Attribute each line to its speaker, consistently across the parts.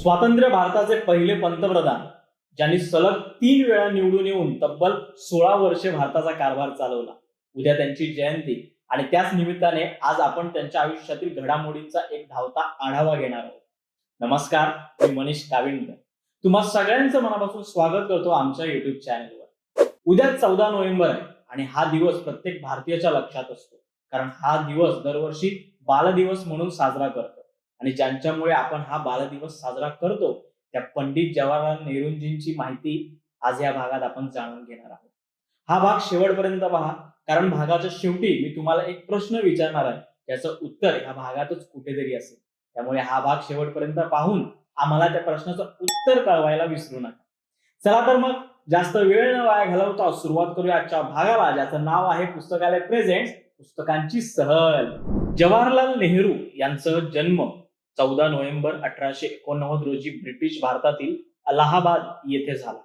Speaker 1: स्वातंत्र्य भारताचे पहिले पंतप्रधान ज्यांनी सलग तीन वेळा निवडून येऊन तब्बल सोळा वर्षे भारताचा कारभार चालवला. उद्या त्यांची जयंती आणि त्याच निमित्ताने आज आपण त्यांच्या आयुष्यातील घडामोडींचा एक धावता आढावा घेणार आहोत. नमस्कार मी मनीष काविंडकर तुम्हा सगळ्यांचं मनापासून स्वागत करतो आमच्या युट्यूब चॅनलवर उद्या चौदा नोव्हेंबर आहे आणि हा दिवस प्रत्येक भारतीयाच्या लक्षात असतो. कारण हा दिवस दरवर्षी बालदिवस म्हणून साजरा करतो. आणि ज्यांच्यामुळे आपण हा बालदिवस साजरा करतो त्या पंडित जवाहरलाल नेहरूंजींची माहिती आज या भागात आपण जाणून घेणार आहोत. हा भाग शेवटपर्यंत पहा कारण भागाच्या शेवटी मी तुम्हाला एक प्रश्न विचारणार आहे. त्याचं उत्तर ह्या भागातच कुठेतरी असेल. त्यामुळे हा भाग शेवटपर्यंत पाहून आम्हाला त्या प्रश्नाचं उत्तर कळवायला विसरू नका. चला तर मग जास्त वेळ न वाया घालवता सुरुवात करूया आजच्या भागाला ज्याचं नाव आहे पुस्तकालय प्रेझेंट पुस्तकांची सहल. जवाहरलाल नेहरू यांचं जन्म चौदा नोव्हेंबर अठराशे एकोणनव्वद रोजी ब्रिटिश भारतातील अलाहाबाद येथे झाला.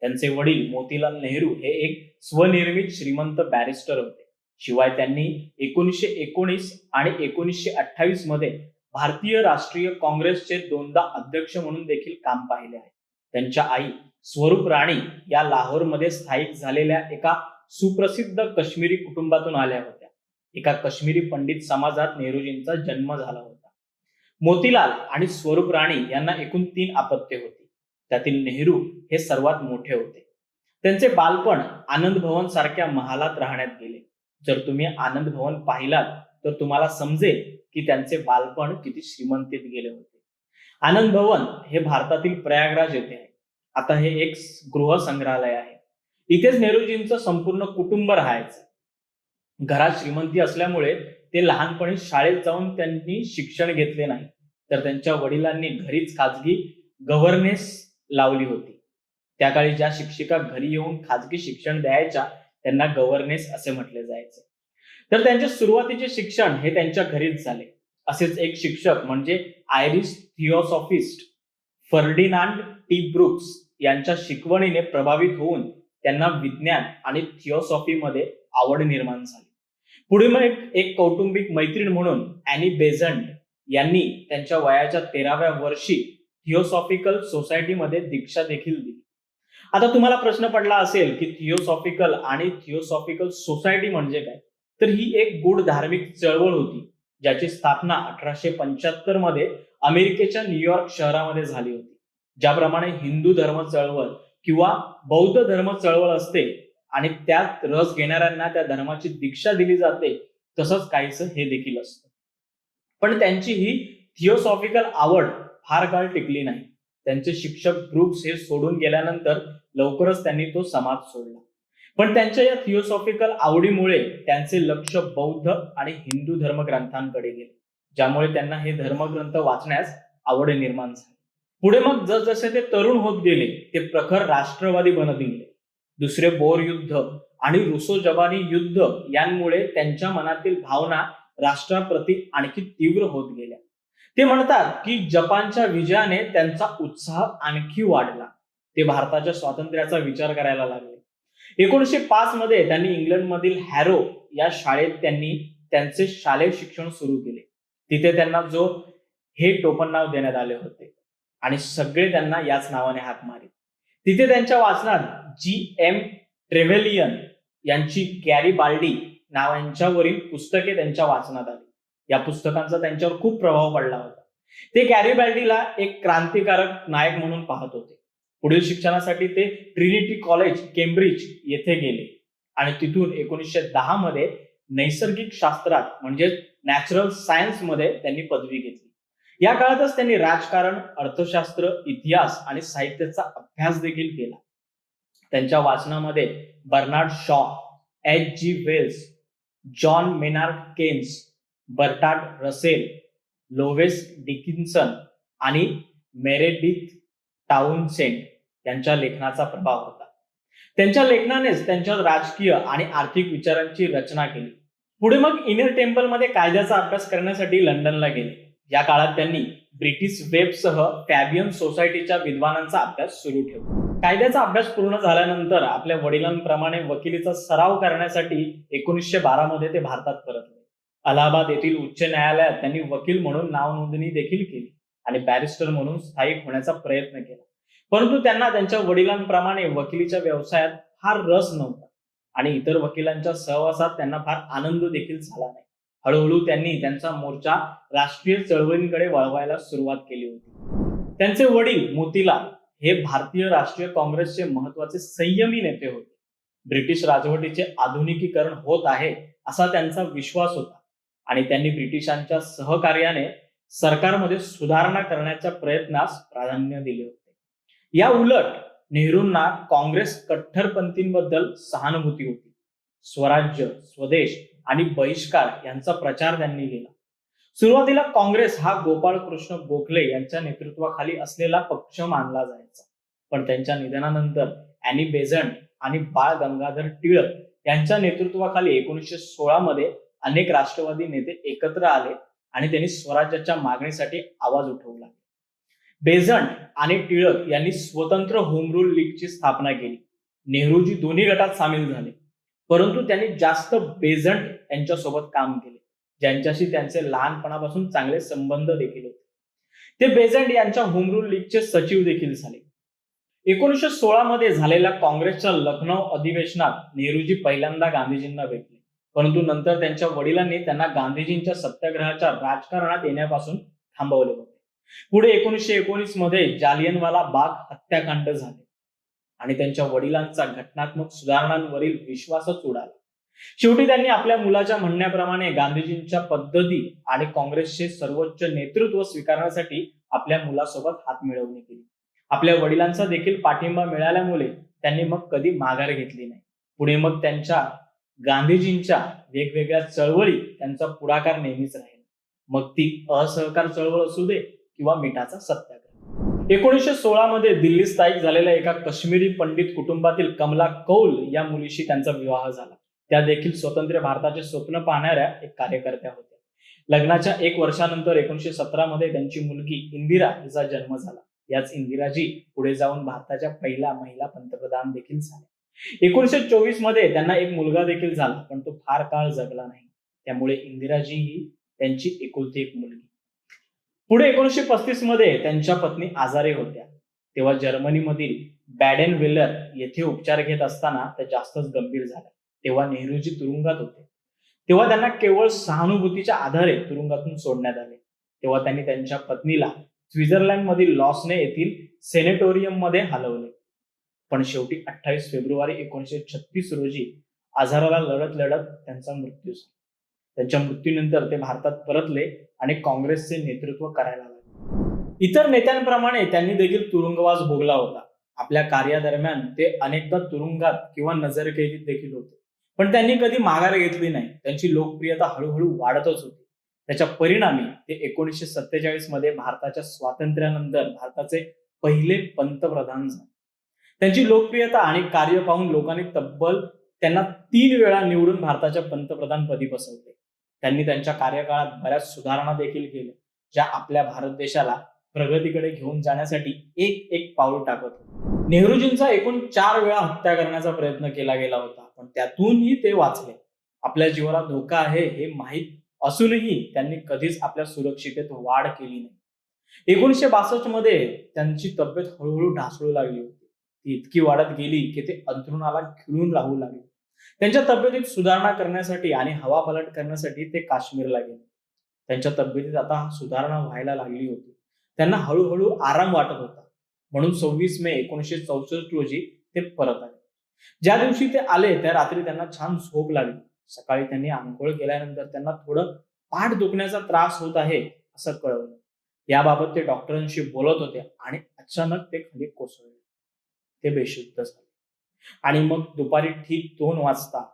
Speaker 1: त्यांचे वडील मोतीलाल नेहरू हे एक स्वनिर्मित श्रीमंत बॅरिस्टर होते. शिवाय त्यांनी एकोणीसशे एकोणीस आणि एकोणीसशे अठ्ठावीसमध्ये भारतीय राष्ट्रीय काँग्रेसचे दोनदा अध्यक्ष म्हणून देखील काम पाहिले आहे. त्यांच्या आई स्वरूप राणी या लाहोरमध्ये स्थायिक झालेल्या एका सुप्रसिद्ध काश्मीरी कुटुंबातून आल्या होत्या. एका काश्मीरी पंडित समाजात नेहरूजींचा जन्म झाला होता. मोतीलाल आणि स्वरूप राणी यांना एकूण तीन अपत्य होती. त्यातील नेहरू हे सर्वात मोठे होते. त्यांचे बालपण आनंद भवन सारख्या महालात राहण्यात गेले. जर तुम्ही आनंद भवन पाहिलात तर तुम्हाला समजेल की त्यांचे बालपण किती श्रीमंतीत गेले होते. आनंद भवन हे भारतातील प्रयागराज येथे आहे. आता हे एक गृह संग्रहालय आहे. इथेच नेहरूजींचं संपूर्ण कुटुंब राहायचं. घरात श्रीमंती असल्यामुळे ते लहानपणी शाळेत जाऊन त्यांनी शिक्षण घेतले नाही. तर त्यांच्या वडिलांनी घरीच खाजगी गव्हर्नेस लावली होती. त्या काळी ज्या शिक्षिका घरी येऊन खाजगी शिक्षण द्यायच्या त्यांना गव्हर्नेस असे म्हटले जायचे. तर त्यांचे सुरुवातीचे शिक्षण हे त्यांच्या घरीच झाले. असेच एक शिक्षक म्हणजे Irish theosophist Ferdinand T. Brooks यांच्या शिकवणीने प्रभावित होऊन त्यांना विज्ञान आणि थिओसॉफीमध्ये आवड निर्माण झाली. पुढे मग एक, कौटुंबिक मैत्रीण म्हणून अॅनी बेझंट यांनी त्यांच्या वयाच्या तेराव्या वर्षी थिओसॉफिकल सोसायटीमध्ये दीक्षा देखील दिली. आता तुम्हाला प्रश्न पडला असेल की थिओसॉफिकल आणि थिओसॉफिकल सोसायटी म्हणजे काय? तर ही एक गूढ धार्मिक चळवळ होती ज्याची स्थापना अठराशे पंच्याहत्तरमध्ये अमेरिकेच्या न्यूयॉर्क शहरामध्ये झाली होती. ज्याप्रमाणे हिंदू धर्म चळवळ किंवा बौद्ध धर्म चळवळ असते आणि त्यात रस घेणाऱ्यांना त्या धर्माची दीक्षा दिली जाते तसंच काहीच हे देखील असतं. पण त्यांची ही थिओसॉफिकल आवड फार काळ टिकली नाही. त्यांचे शिक्षक ग्रुप्स हे सोडून गेल्यानंतर लवकरच त्यांनी तो समाज सोडला. पण त्यांच्या या थिओसॉफिकल आवडीमुळे त्यांचे लक्ष बौद्ध आणि हिंदू धर्मग्रंथांकडे गेले ज्यामुळे त्यांना हे धर्मग्रंथ वाचण्यास आवड निर्माण झाली. पुढे मग जसजसे ते तरुण होत गेले ते प्रखर राष्ट्रवादी बनत गेले दुसरे बोर युद्ध आणि रुसो जबानी युद्ध यांमुळे त्यांच्या मनातील भावना राष्ट्राप्रती आणखी तीव्र होत गेल्या. ते म्हणतात की जपानच्या विजयाने त्यांचा उत्साह आणखी वाढला. ते भारताच्या स्वातंत्र्याचा विचार करायला लागले. एकोणीसशे पाच मध्ये त्यांनी इंग्लंडमधील हॅरो या शाळेत त्यांनी त्यांचे शालेय शिक्षण सुरू केले. तिथे त्यांना जो हे टोपण नाव देण्यात आले होते. आणि सगळे त्यांना याच नावाने हाक मारे तिथे त्यांच्या वाचनात जी एम ट्रेव्हेलियन यांची कॅरी बाल्डी नावांच्यावरील पुस्तके त्यांच्या वाचनात आली. या पुस्तकांचा त्यांच्यावर खूप प्रभाव पडला होता. ते गॅरी एक क्रांतिकारक नायक म्हणून पाहत होते. पुढील शिक्षणासाठी ते ट्रिनिटी कॉलेज केम्ब्रिज येथे गेले. आणि तिथून एकोणीसशे दहा मध्ये नैसर्गिक शास्त्रात म्हणजे नॅचरल सायन्समध्ये त्यांनी पदवी घेतली. या काळातच त्यांनी राजकारण अर्थशास्त्र इतिहास आणि साहित्याचा अभ्यास देखील केला. त्यांच्या वाचनामध्ये Bernard Shaw H G Wells John Maynard Keynes Bertrand Russell Lowes Dickinson आणि मेरेडिथ टाउनसेंट यांच्या लेखनाचा प्रभाव होता. त्यांच्या लेखनानेच त्यांच्या राजकीय आणि आर्थिक विचारांची रचना केली. पुढे मग इनर टेम्पलमध्ये कायद्याचा अभ्यास करण्यासाठी लंडनला गेले. या काळात त्यांनी ब्रिटिश वेबसह फॅबियन सोसायटीच्या विद्वानांचा अभ्यास सुरू ठेवला. कायद्याचा अभ्यास पूर्ण झाल्यानंतर आपल्या वडिलांप्रमाणे वकिलीचा सराव करण्यासाठी एकोणीसशे बारा मध्ये ते भारतात परतले. अलाहाबाद येथील उच्च न्यायालयात त्यांनी वकील म्हणून नाव नोंदणी देखील केली आणि बॅरिस्टर म्हणून स्थायिक होण्याचा प्रयत्न केला. परंतु त्यांना त्यांच्या वडिलांप्रमाणे वकिलीच्या व्यवसायात फार रस नव्हता आणि इतर वकिलांच्या सहवासात त्यांना फार आनंद देखील झाला नाही. हळूहळू त्यांनी त्यांचा मोर्चा राष्ट्रीय चळवळींकडे वळवायला सुरुवात केली होती. त्यांचे वडील मोतीलाल हे भारतीय राष्ट्रीय काँग्रेसचे महत्त्वाचे संयमी नेते होते. ब्रिटिश राजवटीचे आधुनिकीकरण होत आहे असा त्यांचा विश्वास होता. आणि त्यांनी ब्रिटिशांच्या सहकार्याने सरकारमध्ये सुधारणा करण्याच्या प्रयत्नास प्राधान्य दिले होते. या उलट नेहरूंना काँग्रेस कट्टरपंथींबद्दल सहानुभूती होती. स्वराज्य स्वदेश आणि बहिष्कार यांचा प्रचार त्यांनी केला. सुरुवातीला काँग्रेस हा गोपाळ कृष्ण गोखले यांच्या नेतृत्वाखाली असलेला पक्ष मानला जायचा. पण त्यांच्या निधनानंतर अॅनी बेझंट आणि बाळ गंगाधर टिळक यांच्या नेतृत्वाखाली एकोणीसशे सोळा मध्ये अनेक राष्ट्रवादी नेते एकत्र आले आणि त्यांनी स्वराज्याच्या मागणीसाठी आवाज उठवला. बेझंट आणि टिळक यांनी स्वतंत्र होम रूल लीगची स्थापना केली. नेहरूजी दोन्ही गटात सामील झाले. परंतु त्यांनी जास्त बेझंट यांच्यासोबत काम केले. ज्यांच्याशी त्यांचे लहानपणापासून चांगले संबंध देखील होते. ते बेझंट यांच्या होमरूल लीगचे सचिव देखील झाले. एकोणीसशे सोळा मध्ये झालेल्या काँग्रेसच्या लखनौ अधिवेशनात नेहरूजी पहिल्यांदा गांधीजींना भेटले. परंतु नंतर त्यांच्या वडिलांनी त्यांना गांधीजींच्या सत्याग्रहाच्या राजकारणात येण्यापासून थांबवले होते. पुढे एकोणीसशे एकोणीसमध्ये जालियनवाला बाग हत्याकांड झाले. आणि त्यांच्या वडिलांचा घटनात्मक सुधारणांवरील विश्वासच उडाला. शेवटी त्यांनी आपल्या मुलाच्या म्हणण्याप्रमाणे गांधीजींच्या पद्धती आणि काँग्रेसचे सर्वोच्च नेतृत्व स्वीकारण्यासाठी आपल्या मुलासोबत हात मिळवणी केली. आपल्या वडिलांचा देखील पाठिंबा मिळाल्यामुळे त्यांनी मग कधी माघार घेतली नाही. पुढे मग त्यांच्या गांधीजींच्या वेगवेगळ्या चळवळी त्यांचा पुढाकार नेहमीच राहील. मग ती असहकार चळवळ असू दे किंवा मिठाचा सत्याग्रह. एकोणीसशे सोळा मध्ये दिल्ली स्थायिक झालेल्या एका काश्मीरी पंडित कुटुंबातील कमला कौल या मुलीशी त्यांचा विवाह झाला. त्या देखील स्वतंत्र भारताचे स्वप्न पाहणाऱ्या एक कार्यकर्त्या होत्या. लग्नाच्या एक वर्षानंतर एकोणीशे सतरा मध्ये त्यांची मुलगी इंदिरा हिचा जन्म झाला. याच इंदिराजी पुढे जाऊन भारताच्या पहिल्या महिला पंतप्रधान देखील झाल्या. एकोणीशे चोवीसमध्ये त्यांना एक मुलगा देखील झाला पण तो फार काळ जगला नाही. त्यामुळे इंदिराजी ही त्यांची एकुलती एक मुलगी. पुढे एकोणीशे पस्तीसमध्ये त्यांच्या पत्नी आजारी होत्या. तेव्हा जर्मनीमधील बॅडेन विलर येथे उपचार घेत असताना त्या जास्तच गंभीर झाल्या. तेव्हा नेहरूजी तुरुंगात होते. तेव्हा त्यांना केवळ सहानुभूतीच्या आधारे तुरुंगातून सोडण्यात आले. तेव्हा त्यांनी त्यांच्या पत्नीला स्वित्झर्लंड मधील लॉसने येथील सेनेटोरियममध्ये हलवले. पण शेवटी अठ्ठावीस फेब्रुवारी एकोणीसशे छत्तीस रोजी आजाराला लढत लढत त्यांचा मृत्यू झाला. त्यांच्या मृत्यूनंतर ते भारतात परतले आणि काँग्रेसचे नेतृत्व करायला लागले. इतर नेत्यांप्रमाणे त्यांनी देखील तुरुंगवास भोगला होता. आपल्या कार्यादरम्यान ते अनेकदा तुरुंगात किंवा नजरकैदीत देखील होते. पण त्यांनी कधी माघार घेतली नाही. त्यांची लोकप्रियता हळूहळू वाढतच होती. त्याच्या परिणामी ते एकोणीसशे सत्तेचाळीसमध्ये भारताच्या स्वातंत्र्यानंतर भारताचे पहिले पंतप्रधान झाले. त्यांची लोकप्रियता आणि कार्य पाहून लोकांनी तब्बल त्यांना तीन वेळा निवडून भारताच्या पंतप्रधान पदी बसवले त्यांनी त्यांच्या कार्यकाळात बऱ्याच सुधारणा देखील केल्या ज्या आपल्या भारत देशाला प्रगतीकडे घेऊन जाण्यासाठी एक एक पाऊल टाकत होते. नेहरूजींचा एकूण चार वेळा हत्या करण्याचा प्रयत्न केला गेला होता. पण त्यातूनही ते वाचले. आपल्या जीवाला धोका आहे हे माहीत असूनही त्यांनी कधीच आपल्या सुरक्षितेत वाढ केली नाही. एकोणीसशे बासष्टमध्ये त्यांची तब्येत हळूहळू ढासळू लागली होती. ती इतकी वाढत गेली की ते अंथरुणाला खिळून राहू लागले. त्यांच्या तब्येतीत सुधारणा करण्यासाठी आणि हवा पलट करण्यासाठी ते काश्मीरला गेले. त्यांच्या तब्येतीत आता सुधारणा व्हायला लागली होती. त्यांना हळूहळू आराम वाटत होता. म्हणून सव्वीस मे एकोणीसशे चौसष्ट रोजी ते परत आले. ज्या दिवशी ते आले त्या रात्री त्यांना छान झोप लागली. सकाळी त्यांनी आंघोळ केल्यानंतर त्यांना थोडं पाठ दुखण्याचा त्रास होत आहे असं कळवलं. याबाबत ते डॉक्टरांशी बोलत होते आणि अचानक ते खाली कोसळले. ते बेशुद्ध झाले. आणि मग दुपारी ठीक दोन वाजता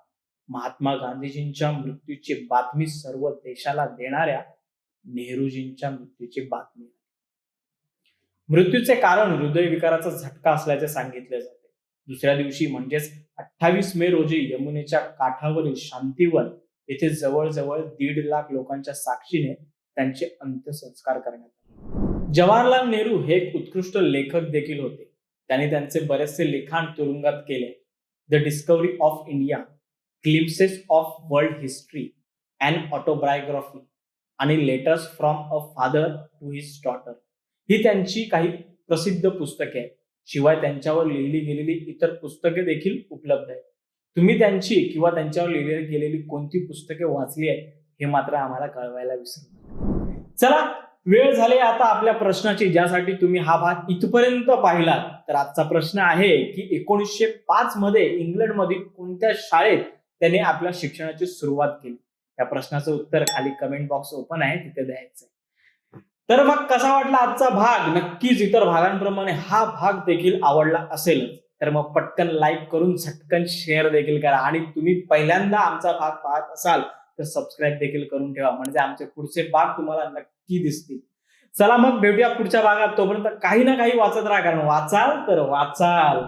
Speaker 1: महात्मा गांधीजींच्या मृत्यूची बातमी सर्व देशाला देणाऱ्या नेहरूजींच्या मृत्यूची बातमी. मृत्यूचे कारण हृदयविकाराचा झटका असल्याचे सांगितले जाते. दुसऱ्या दिवशी म्हणजेच अठ्ठावीस मे रोजी यमुनेच्या काठावरील शांतीवन येथे जवळजवळ दीड लाख लोकांच्या साक्षीने त्यांचे अंत्यसंस्कार करण्यात आले. जवाहरलाल नेहरू हे एक उत्कृष्ट लेखक देखील होते. त्यांनी त्यांचे बरेचसे लिखाण तुरुंगात केले. The discovery of India glimpses of world history and autobiography आणि letters from a father to his daughter ही त्यांची काही प्रसिद्ध पुस्तके आहेत. शिवाय त्यांच्यावर लिहिली गेलेली इतर पुस्तके देखील उपलब्ध आहेत. तुम्ही त्यांची किंवा त्यांच्यावर लिहिली गेलेली कोणती पुस्तके वाचली आहेत हे मात्र आम्हाला कळवायला विसरू चला वेळ झाली आता आपल्या प्रश्नाची. ज्यासाठी तुम्ही हा भाग इथपर्यंत पाहिला तर आजचा प्रश्न आहे की एकोणीसशे पाच मध्ये इंग्लंडमधील कोणत्या शाळेत त्याने आपल्या शिक्षणाची सुरुवात केली? या प्रश्नाचं उत्तर खाली कमेंट बॉक्स ओपन आहे तिथे द्यायचं तर मग कसा वाटला आजचा भाग? नक्कीच इतर भागांप्रमाणे हा भाग देखील आवडला असेल तर मग पटकन लाईक करून झटकन शेअर देखील करा. आणि तुम्ही पहिल्यांदा आमचा भाग पाहत असाल तर सबस्क्राईब देखील करून ठेवा. म्हणजे आमचे पुढचे भाग तुम्हाला नक्की दिसतील. चला मग भेटूया पुढच्या भागात. तोपर्यंत काही ना काही वाचत राहा कारण वाचाल तर वाचाल.